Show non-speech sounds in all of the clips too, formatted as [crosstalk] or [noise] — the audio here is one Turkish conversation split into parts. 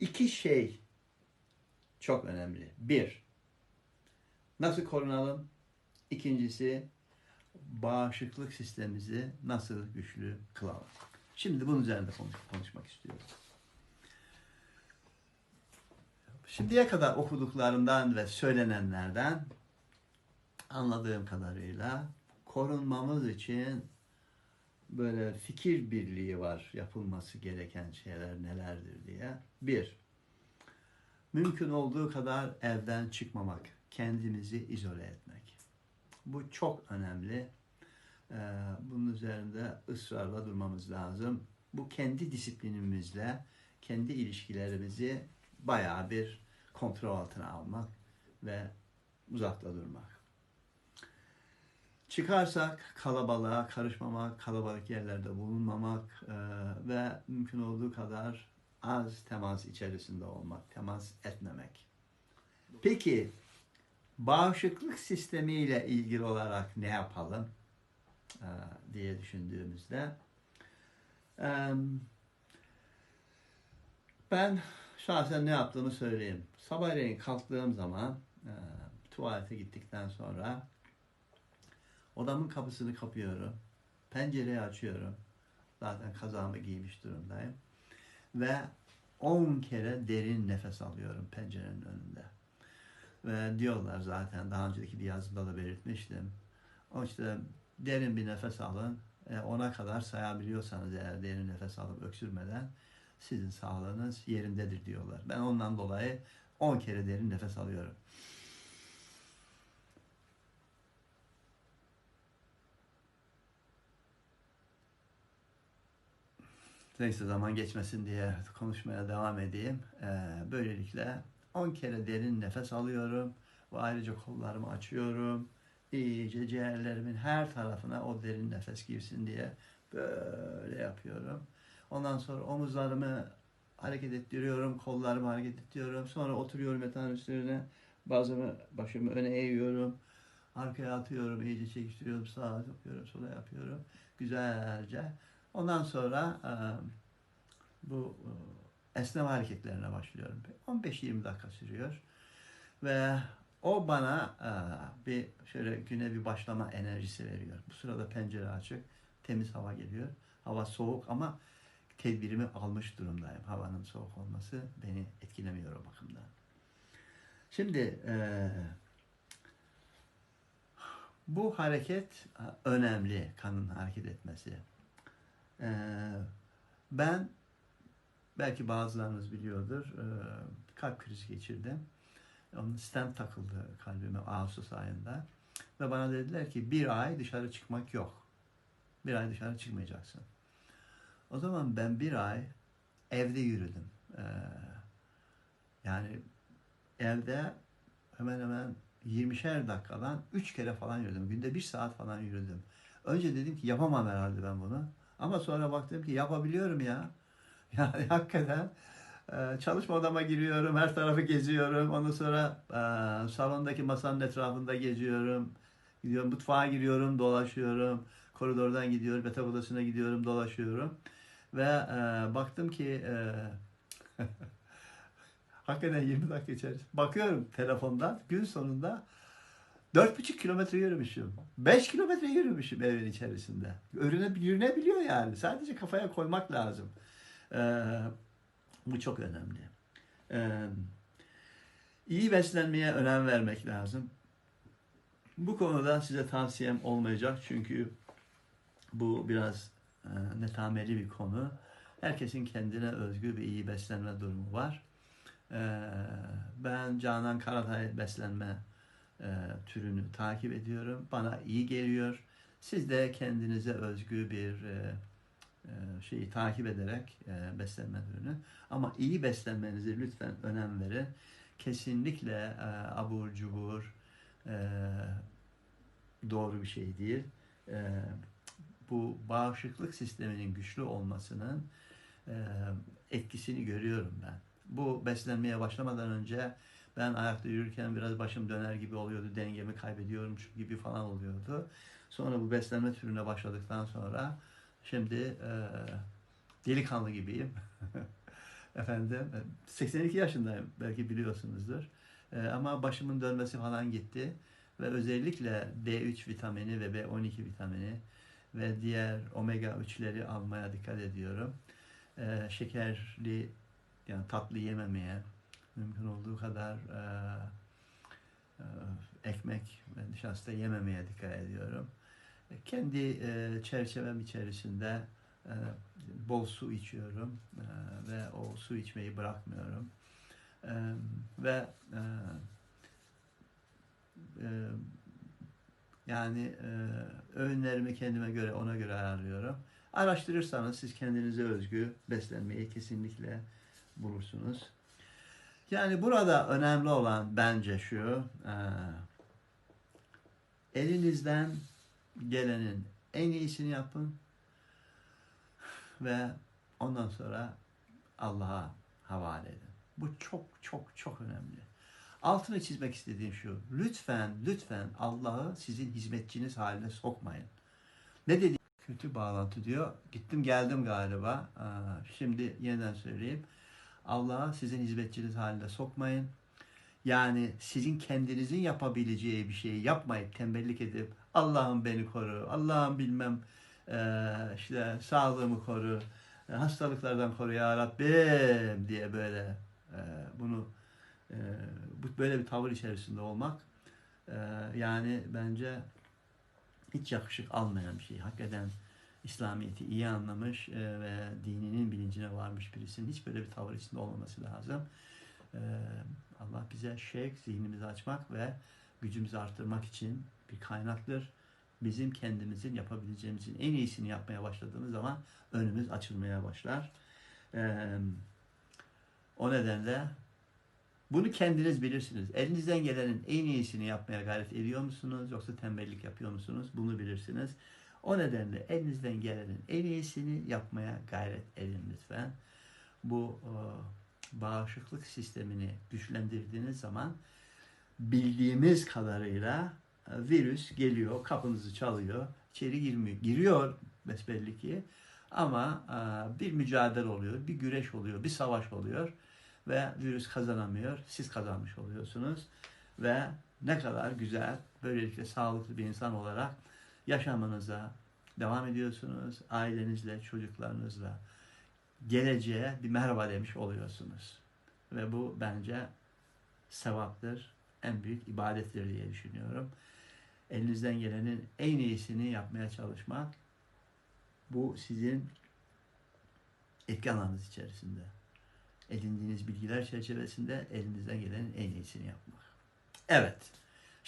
İki şey çok önemli. Bir, nasıl korunalım? İkincisi, bağışıklık sistemimizi nasıl güçlü kılalım? Şimdi bunun üzerinde konuş- konuşmak istiyorum. Şimdiye kadar okuduklarımdan ve söylenenlerden anladığım kadarıyla korunmamız için böyle fikir birliği var yapılması gereken şeyler nelerdir diye. Bir, mümkün olduğu kadar evden çıkmamak, kendimizi izole etmek. Bu çok önemli. Ee, bunun üzerinde ısrarla durmamız lazım. Bu kendi disiplinimizle, kendi ilişkilerimizi bayağı bir kontrol altına almak ve uzakta durmak. Çıkarsak kalabalığa karışmamak, kalabalık yerlerde bulunmamak e, ve mümkün olduğu kadar az temas içerisinde olmak, temas etmemek. Peki bağışıklık sistemiyle ilgili olarak ne yapalım e, diye düşündüğümüzde e, ben şahsen ne yaptığımı söyleyeyim. Sabahleyin kalktığım zaman e, tuvalete gittikten sonra odamın kapısını kapıyorum. Pencereyi açıyorum. Zaten kazağımı giymiş durumdayım. Ve 10 kere derin nefes alıyorum pencerenin önünde. Ve diyorlar zaten daha önceki bir yazımda da belirtmiştim. O işte derin bir nefes alın. E, ona kadar sayabiliyorsanız eğer derin nefes alıp öksürmeden sizin sağlığınız yerindedir diyorlar. Ben ondan dolayı 10 kere derin nefes alıyorum. Neyse zaman geçmesin diye konuşmaya devam edeyim. Ee, böylelikle 10 kere derin nefes alıyorum ve ayrıca kollarımı açıyorum. İyice ciğerlerimin her tarafına o derin nefes girsin diye böyle yapıyorum. Ondan sonra omuzlarımı hareket ettiriyorum, kollarımı hareket ettiriyorum. Sonra oturuyorum yatağın üstüne. Bazımı başımı öne eğiyorum. Arkaya atıyorum, iyice çekiştiriyorum. Sağa yapıyorum, sola yapıyorum. Güzelce. Ondan sonra e, bu e, esneme hareketlerine başlıyorum. 15-20 dakika sürüyor. Ve o bana e, bir şöyle güne bir başlama enerjisi veriyor. Bu sırada pencere açık, temiz hava geliyor. Hava soğuk ama tedbirimi almış durumdayım. Havanın soğuk olması beni etkilemiyor o bakımdan. Şimdi e, bu hareket e, önemli, kanın hareket etmesi. E, ben belki bazılarınız biliyordur e, kalp krizi geçirdim. Onun stent takıldı kalbime Ağustos ayında. Ve bana dediler ki bir ay dışarı çıkmak yok. Bir ay dışarı çıkmayacaksın. O zaman ben bir ay evde yürüdüm. Ee, yani evde hemen hemen 20'şer dakikadan 3 kere falan yürüdüm. Günde 1 saat falan yürüdüm. Önce dedim ki yapamam herhalde ben bunu. Ama sonra baktım ki yapabiliyorum ya. [laughs] Yani hakikaten e, çalışma odama giriyorum, her tarafı geziyorum. Ondan sonra e, salondaki masanın etrafında geziyorum. Gidiyorum mutfağa giriyorum, dolaşıyorum. Koridordan gidiyorum, yatak odasına gidiyorum, dolaşıyorum. Ve e, baktım ki [laughs] hakikaten 20 dakika içerisinde bakıyorum telefondan gün sonunda 4,5 kilometre yürümüşüm. 5 kilometre yürümüşüm evin içerisinde. Örüne, yürünebiliyor yani. Sadece kafaya koymak lazım. Ee, bu çok önemli. Ee, iyi beslenmeye önem vermek lazım. Bu konuda size tavsiyem olmayacak çünkü bu biraz e, netameli bir konu. Herkesin kendine özgü bir iyi beslenme durumu var. Ee, ben Canan Karatay beslenme e, türünü takip ediyorum. Bana iyi geliyor. Siz de kendinize özgü bir e, e, şeyi takip ederek beslenme türünü. Ama iyi beslenmenizi lütfen önem verin. Kesinlikle abur cubur doğru bir şey değil. Bu bağışıklık sisteminin güçlü olmasının etkisini görüyorum ben. Bu beslenmeye başlamadan önce ben ayakta yürürken biraz başım döner gibi oluyordu, dengemi kaybediyorum gibi falan oluyordu. Sonra bu beslenme türüne başladıktan sonra şimdi e, delikanlı gibiyim. [laughs] Efendim, e, 82 yaşındayım belki biliyorsunuzdur. E, ama başımın dönmesi falan gitti. Ve özellikle D3 vitamini ve B12 vitamini ve diğer omega 3'leri almaya dikkat ediyorum. E, şekerli yani tatlı yememeye, mümkün olduğu kadar e, e, ekmek ve nişasta yememeye dikkat ediyorum. E, Kendi e, çerçevem içerisinde e, bol su içiyorum e, ve o su içmeyi bırakmıyorum. E, ve e, e, yani e, öğünlerimi kendime göre ona göre ayarlıyorum. Araştırırsanız siz kendinize özgü beslenmeyi kesinlikle bulursunuz. Yani burada önemli olan bence şu, e, elinizden gelenin en iyisini yapın ve ondan sonra Allah'a havale edin. Bu çok çok çok önemli. Altını çizmek istediğim şu, lütfen lütfen Allah'ı sizin hizmetçiniz haline sokmayın. Ne dedi? Kötü bağlantı diyor. Gittim geldim galiba. Şimdi yeniden söyleyeyim. Allah'ı sizin hizmetçiniz haline sokmayın. Yani sizin kendinizin yapabileceği bir şeyi yapmayıp tembellik edip Allah'ım beni koru, Allah'ım bilmem eee, işte sağlığımı koru, e, hastalıklardan koru ya Rabbim diye böyle eee, bunu böyle bir tavır içerisinde olmak yani bence hiç yakışık almayan bir şey. Hakikaten İslamiyet'i iyi anlamış e, ve dininin bilincine varmış birisinin hiç böyle bir tavır içinde olmaması lazım. E, Allah bize şevk, zihnimizi açmak ve gücümüzü arttırmak için bir kaynaktır. Bizim kendimizin yapabileceğimizin en iyisini yapmaya başladığımız zaman önümüz açılmaya başlar. E, o nedenle bunu kendiniz bilirsiniz. Elinizden gelenin en iyisini yapmaya gayret ediyor musunuz yoksa tembellik yapıyor musunuz? Bunu bilirsiniz. O nedenle elinizden gelenin en iyisini yapmaya gayret edin lütfen. Bu e, bağışıklık sistemini güçlendirdiğiniz zaman bildiğimiz kadarıyla e, virüs geliyor, kapınızı çalıyor, içeri girmiyor. Giriyor besbelli ki ama e, bir mücadele oluyor, bir güreş oluyor, bir savaş oluyor ve virüs kazanamıyor. Siz kazanmış oluyorsunuz ve ne kadar güzel böylelikle sağlıklı bir insan olarak yaşamınıza devam ediyorsunuz. Ailenizle, çocuklarınızla geleceğe bir merhaba demiş oluyorsunuz. Ve bu bence sevaptır, en büyük ibadettir diye düşünüyorum. Elinizden gelenin en iyisini yapmaya çalışmak bu sizin etki alanınız içerisinde. Edindiğiniz bilgiler çerçevesinde elinizden gelenin en iyisini yapmak. Evet.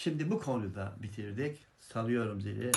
Şimdi bu konuyu da bitirdik. Salıyorum zili.